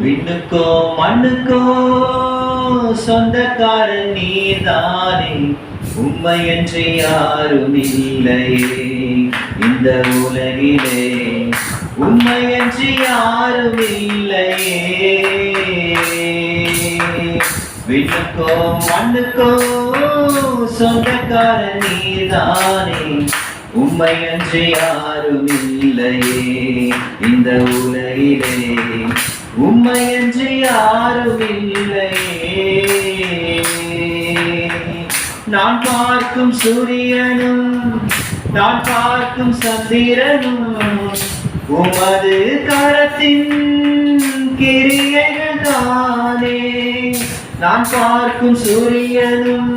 விண்ணுக்கோ மண்ணுக்கோ சொந்தக்காரன் நீதானே. உண்மை என்று யாரும் இல்லையே இந்த உலகிலே உண்மை என்று யாரும் இல்லையே விண்ணுக்கோ மண்ணுக்கோ சொந்தக்காரன் நீதானே. உண்மையன்று யாரும் இல்லையே இந்த உலகிலே உண்மையன்று யாரும் இல்லையே நான் பார்க்கும் சூரியனும் நான் பார்க்கும் சந்திரனும் உமது கரத்தின் கிரியைகள் தானே. நான் பார்க்கும் சூரியனும்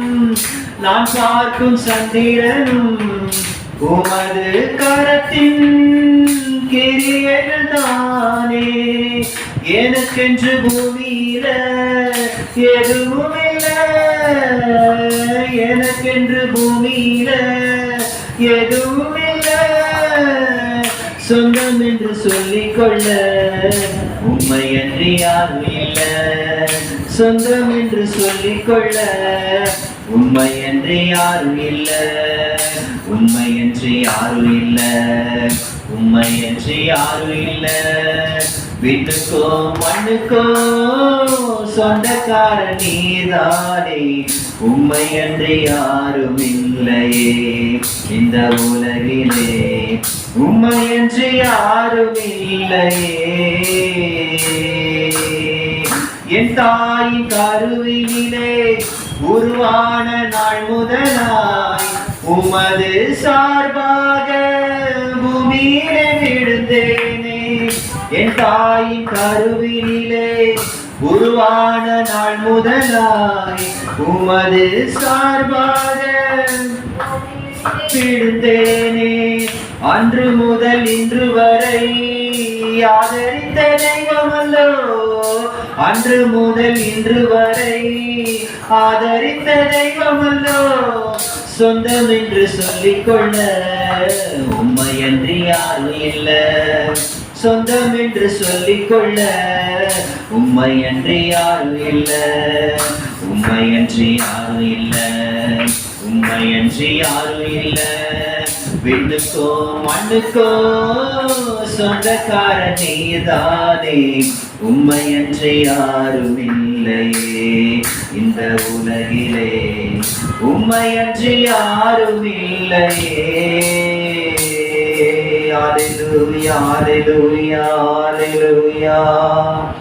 நான் பார்க்கும் சந்திரனும் உமது கரத்தின் கிரியைகள் எனக்கென்று பூமியில எதுவும் இல்லை எனக்கென்று பூமியில எதுவும் இல்லை சொந்தம் என்று சொல்லிக்கொள்ள உண்மை உண்மையன்றி யாரும் இல்லை. சொந்தம் என்று சொல்லிக்கொள்ள உண்மை என்று யாரும் இல்லை. உண்மையன்றி யாரும் இல்லை. உண்மையன்றி யாரும் இல்லை. வீட்டுக்கோ மண்ணுக்கோ சொந்தக்கார நீதானே. உண்மையன்றி யாரும் இல்லையே இந்த உலகிலே. உண்மையன்றி யாரும் இல்லையே. என் தாயின் கருவினிலே உருவான நாள் முதலாய் உமது சார்பாக பூமியிலே விழுந்தேனே. என் தாயின் கருவினிலே உருவான நாள் முதலாய் உமது சார்பாக விழுந்தேனே. அன்று முதல் இன்று வரை ஆதரித்த தெய்வமல்லோ அன்று முதல் இன்று வரை ஆதரித்த தெய்வமல்லோ சொந்தம் என்று சொல்லிக்கொள்ள உண்மையன்றி யாரும் இல்லை. சொந்தம் என்று சொல்லிக்கொள்ள உண்மையன்றி யாரும் இல்லை. உண்மையன்றி யாரும் இல்லை. உண்மையன்றி யாரும் இல்லை. விண்ணுக்கோ மண்ணுக்கோ சொந்தக்கார நீதானே. உண்மையன்றி யாரும் இல்லையே இந்த உலகிலே உண்மையன்றி யாரும் இல்லையே Hallelujah, hallelujah, hallelujah.